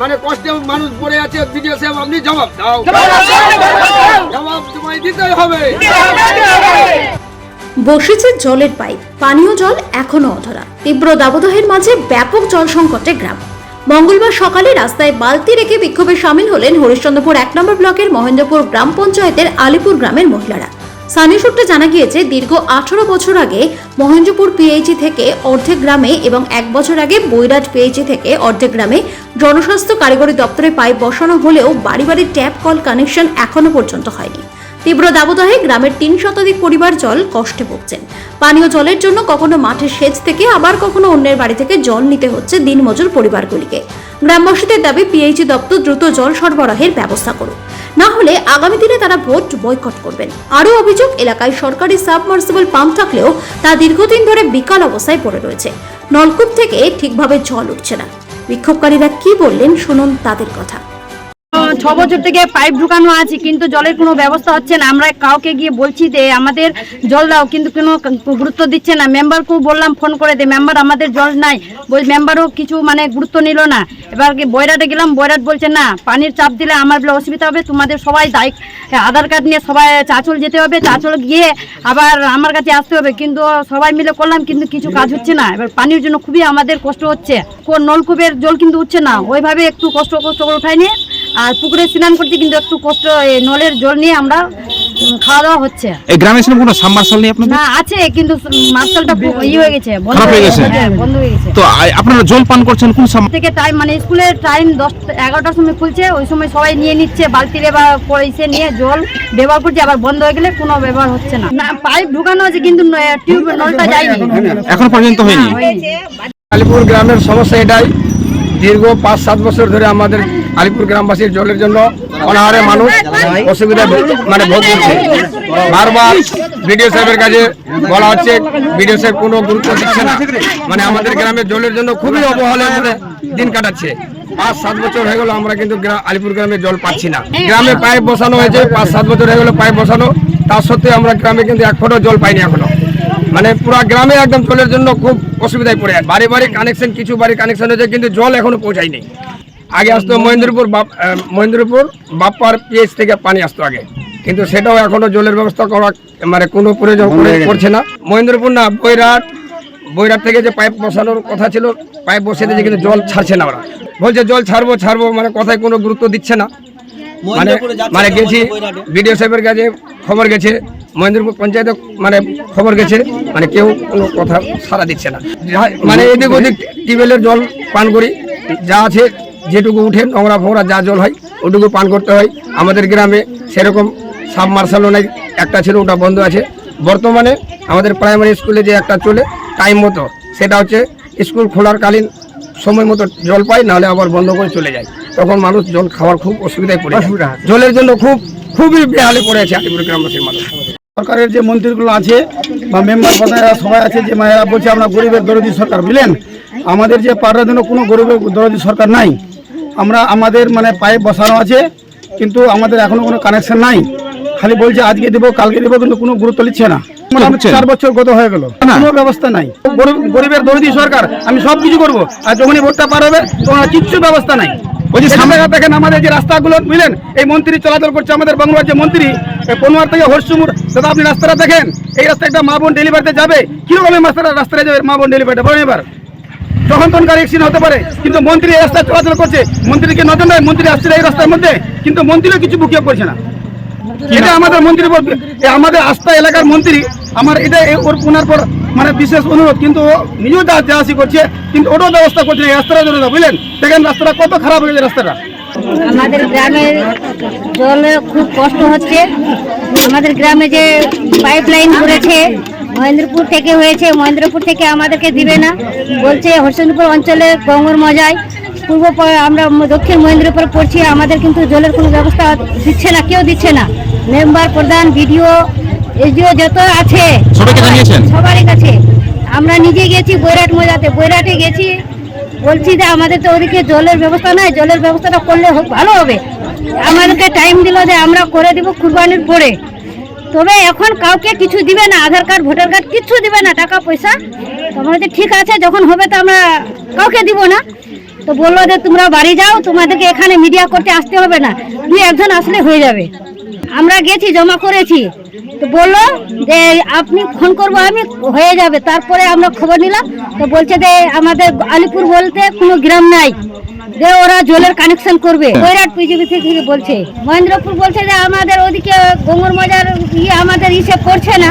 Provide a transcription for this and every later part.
মানে কষ্টে মানুষ পড়ে আছে বিডিও সাহেব আপনি জবাব দাও। জবাব তোমায় দিতেই হবে। বসেছে জলের পাইপ পানীয় জল এখনও অধরা। তীব্র দাবদাহের মাঝে ব্যাপক জল সংকটে গ্রাম। মঙ্গলবার সকালে রাস্তায় বালতি রেখে বিক্ষোভে সামিল হলেন হরিশ্চন্দ্রপুর এক নম্বর ব্লকের মহেন্দ্রপুর গ্রাম পঞ্চায়েতের আলিপুর গ্রামের মহিলারা। স্থানীয় সূত্রে জানা গিয়েছে, দীর্ঘ আঠারো বছর আগে মহেন্দ্রপুর পিএইচি থেকে অর্ধেক গ্রামে এবং এক বছর আগে বৈরাট পিএইচি থেকে অর্ধেক গ্রামে জনস্বাস্থ্য কারিগরি দপ্তরে পাইপ বসানো হলেও বাড়ি বাড়ি ট্যাপ কল কানেকশন এখনও পর্যন্ত হয়নি। তীব্র দাবদাহে গ্রামের তিন শতাধিক পরিবার জল কষ্টে ভুগছেন। পানীয় জলের জন্য কখনো মাঠের সেচ থেকে আবার কখনো অন্যের বাড়ি থেকে জল নিতে হচ্ছে দিনমজুর পরিবারগুলিকে। গ্রামবাসীদের দাবি পিএইচি দপ্তর দ্রুত জল সরবরাহের ব্যবস্থা করুক। না হলে আগামী দিনে তারা ভোট বয়কট করবেন। আরও অভিযোগ, এলাকায় সরকারি সাবমার্সিবল পাম্প থাকলেও তা দীর্ঘদিন ধরে বিকাল অবস্থায় পড়ে রয়েছে। নলকূপ থেকে ঠিকভাবে জল উঠছে না। বিক্ষোভকারীরা কি বললেন শুনুন তাদের কথা। বছর থেকে পাইপ ঢুকানো আছে, কিন্তু জলের কোনো ব্যবস্থা হচ্ছে না। আমরা কাউকে গিয়ে বলছি যে, আমাদের জল দাও। কিন্তু কোনো গুরুত্ব দিচ্ছে না। মেম্বারকেও বললাম, ফোন করে দে, মেম্বার আমাদের জল নাই। বল মেম্বারও কিছু মানে গুরুত্ব নিল না। এবার কি বৈরাটে গেলাম, বৈরাট বলছে, না, পানির চাপ দিলে আমার বলে অসুবিধা হবে, তোমাদের সবাই দায়িক আধার কার্ড নিয়ে সবাই চাচল যেতে হবে, চাচল গিয়ে আবার আমার কাছে আসতে হবে। কিন্তু সবাই মিলে করলাম, কিন্তু কিছু কাজ হচ্ছে না। এবার পানির জন্য খুবই আমাদের কষ্ট হচ্ছে। কোন নলকূপের জল কিন্তু উঠছে না। ওইভাবে একটু কষ্ট কষ্ট করে উঠাই নিয়ে আর পুকুরে স্নান করতে কিন্তু একটু কষ্ট নলের জল নিয়ে আমরা খাওয়া দাওয়া হচ্ছে। এই গ্রামে সেরকম কোনো সাবমার্শাল নেই আপনাদের? না আছে কিন্তু মার্শালটা ই হয়ে গেছে বন্ধ হয়ে গেছে? হ্যাঁ, বন্ধ হয়ে গেছে। তো আপনারা জল পান করছেন কোন সাব থেকে টাইম মানে স্কুলের টাইম দশ এগারোটার সময় খুলছে ওই সময় সবাই নিয়ে নিচ্ছে বালতিরে বা পয়সে নিয়ে জল ব্যবহার করছে আবার বন্ধ হয়ে গেলে কোনো ব্যবহার হচ্ছে না। না পাইপ ঢুকানো আছে কিন্তু টিউব নলটা যায়নি। এখন পর্যন্ত হয়নি। আলিপুর গ্রামের সমস্যা এটাই দীর্ঘ পাঁচ, সাত বছর ধরে আমাদের আলিপুর গ্রামবাসীর জলের জন্য অনাহারে মানুষ অসুবিধা মানে ভোগ করছে। বারবার বিডিও সাহেবের কাছে বলা হচ্ছে, বিডিও সাহেব কোনো গুরুত্ব দিচ্ছে না। মানে আমাদের গ্রামের জলের জন্য খুবই অবহেলার দিন কাটাচ্ছে। পাঁচ, সাত বছর হয়ে গেল আমরা কিন্তু আলিপুর গ্রামে জল পাচ্ছি না। গ্রামে পাইপ বসানো হয়েছে, পাঁচ, সাত বছর হয়ে গেল পাইপ বসানো। তার সত্ত্বেও আমরা গ্রামে কিন্তু এক ফোঁটা জল পাইনি এখনও। মানে পুরো গ্রামে একদম জলের জন্য খুব অসুবিধায় পড়ে বাড়ি বাড়ি কানেকশন কিছু বাড়ি কানেকশন হয়েছে কিন্তু জল এখনও পৌঁছায়নি আগে আসতো মহেন্দ্রপুর বাপ- মহেন্দ্রপুর বাপ্পার পিএইচ থেকে পানি আসতো আগে। কিন্তু সেটাও এখনও জলের ব্যবস্থা করা মানে কোনো প্রয়োজন করছে না। মহেন্দ্রপুর না বৈরাট বৈরাট থেকে যে পাইপ বসানোর কথা ছিল পাইপ বসিয়ে দিয়েছে কিন্তু জল ছাড়ছে না ওরা। বলছে জল ছাড়বো ছাড়বো মানে কথায় কোনো গুরুত্ব দিচ্ছে না। মানে মানে গেছি বিডিও সাহেবের কাছে খবর গেছে মহেন্দ্রপুর পঞ্চায়েতে মানে খবর গেছে মানে কেউ কোনো কথা সারা দিচ্ছে না। মানে এদিক ওদিক টিউবওয়েলের জল পান করি যা আছে যেটুকু উঠে নোংরা ফোংরা যা জল হয় ওটুকু পান করতে হয়। আমাদের গ্রামে সেরকম সাবমার্শালও নাই একটা ছিল ওটা বন্ধ আছে। বর্তমানে আমাদের প্রাইমারি স্কুলে যে একটা চলে টাইম মতো সেটা হচ্ছে স্কুল খোলার কালীন সময় মতো জল পায় নাহলে আবার বন্ধ করে চলে যায়। তখন মানুষ জল খাওয়ার খুব অসুবিধায় পড়ে জলের জন্য খুব খুবই বেহালে পড়ে আছে আলিপুর গ্রামবাসীর মানুষ। সরকারের যে মন্ত্রীগুলো আছে বা মেম্বার প্রধানেরা সবাই আছে যে মায়েরা বলছে আমরা গরিবের দরদি সরকার বুঝলেন? আমাদের যে পাড়ার জন্য কোনো গরিবের দরদি সরকার নাই। আমরা আমাদের মানে পাইপ বসানো আছে কিন্তু আমাদের এখনও কোনো কানেকশন নাই। খালি বলছে আজকে দেবো কালকে দেবো কিন্তু কোনো গুরুত্ব নিচ্ছে না। মোটামুটি চার বছর গত হয়ে গেল। কোনো ব্যবস্থা নাই। গরিব- গরিবের দরদি সরকার আমি সব কিছু করব। আর যখনই ভোটটা পার হবে তখন কিচ্ছু ব্যবস্থা নাই। ওই যে এই সামনে- দেখেন আমাদের যে রাস্তাগুলো বুঝলেন? এই মন্ত্রী চলাচল করছে আমাদের বাংলার যে মন্ত্রী পনোয়ার থেকে হরসুমুর দাদা আপনি রাস্তাটা দেখেন? এই রাস্তা একটা মা বোন ডেলিভারিতে যাবে। কীরকম এই রাস্তাটা রাস্তায় যাবে মা বোন ডেলিভারিতে? বলেন এবার। তখন তখন গাড়ি অ্যাক্সিডেন্ট হতে পারে কিন্তু মন্ত্রী এই রাস্তায় চলাচল করছে। মন্ত্রীকে নজর নয় মন্ত্রী আসছে এই রাস্তার মধ্যে কিন্তু মন্ত্রীও কিছু বুকিয়ে করছে না। এটা আমাদের মন্ত্রী বলবে এ আমাদের আস্থা এলাকার মন্ত্রী। আমার এটা ওর ওনার পর মানে বিশেষ অনুরোধ কিন্তু ও নিজেও যা যাওয়াসি করছে কিন্তু ওটাও ব্যবস্থা করছে না রাস্তাটা জন্য বুঝলেন? দেখেন রাস্তাটা কত খারাপ হয়ে গেছে রাস্তাটা। আমাদের গ্রামে জলে খুব কষ্ট হচ্ছে। আমাদের গ্রামে যে পাইপ লাইন করেছে মহেন্দ্রপুর থেকে হয়েছে মহেন্দ্রপুর থেকে আমাদেরকে দিবে না। বলছে হরসেনপুর অঞ্চলে গঙ্গর মজায়। পূর্ব আমরা দক্ষিণ মহেন্দ্রপুর পড়ছি আমাদের কিন্তু জলের কোনো ব্যবস্থা দিচ্ছে না কেউ দিচ্ছে না। মেম্বার প্রধান বিডিও এসডিও যত আছে সবাইকে জানিয়েছেন? সবারই কাছে। আমরা নিজে গেছি বৈরাট মজাতে বৈরাটে গেছি বলছি যে আমাদের তো ওদিকে জলের ব্যবস্থা নাই জলের ব্যবস্থাটা করলে ভালো হবে। আমাদেরকে টাইম দিল যে আমরা করে দিব কুরবানির পরে তবে এখন কাউকে কিছু দিবে না আধার কার্ড ভোটার কার্ড কিছু দিবে না টাকা পয়সা। তো যে ঠিক আছে যখন হবে তো আমরা কাউকে দিব না। তো বলল যে তোমরা বাড়ি যাও তোমাদেরকে এখানে মিডিয়া করতে আসতে হবে না। দুই একজন আসলে হয়ে যাবে। আমরা গেছি জমা করেছি। তো বলল যে আপনি ফোন করব আমি হয়ে যাবে। তারপরে আমরা খবর নিলাম তো বলছে যে আমাদের আলিপুর বলতে কোনো গ্রাম নাই। যে ওরা জলের কানেকশন করবে। কৈরাট পিজিবি থেকে বলছে। মহেন্দ্রপুর বলছে যে আমাদের ওদিকে গোমর মজার ইয়ে আমাদের ইসে করছে না।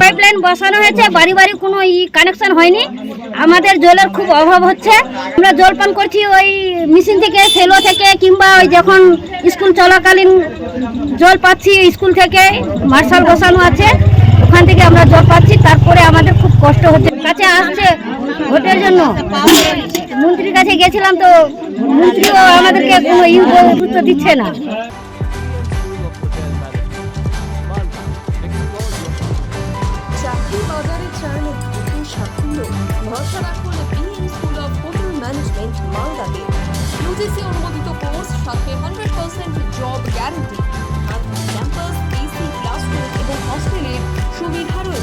পাইপলাইন বসানো হয়েছে বাড়ি বাড়ি কোনো ই কানেকশন হয়নি। আমাদের জলের খুব অভাব হচ্ছে। আমরা জল পান করছি ওই মেশিন থেকে সেলো থেকে কিংবা ওই যখন স্কুল চলাকালীন জল পাচ্ছি স্কুল থেকে, মার্শাল বসানো আছে, ওখান থেকে আমরা জল পাচ্ছি, তারপরে আমাদের খুব কষ্ট হচ্ছে। কাছে আসছে ভোটের জন্য। মন্ত্রীর কাছে গেছিলাম তো মন্ত্রীও আমাদেরকে কোনো গুরুত্ব দিচ্ছে না। স্কুল অফ হোটেল ম্যানেজমেন্ট মালদাতে। ইউজিসি অনুমোদিত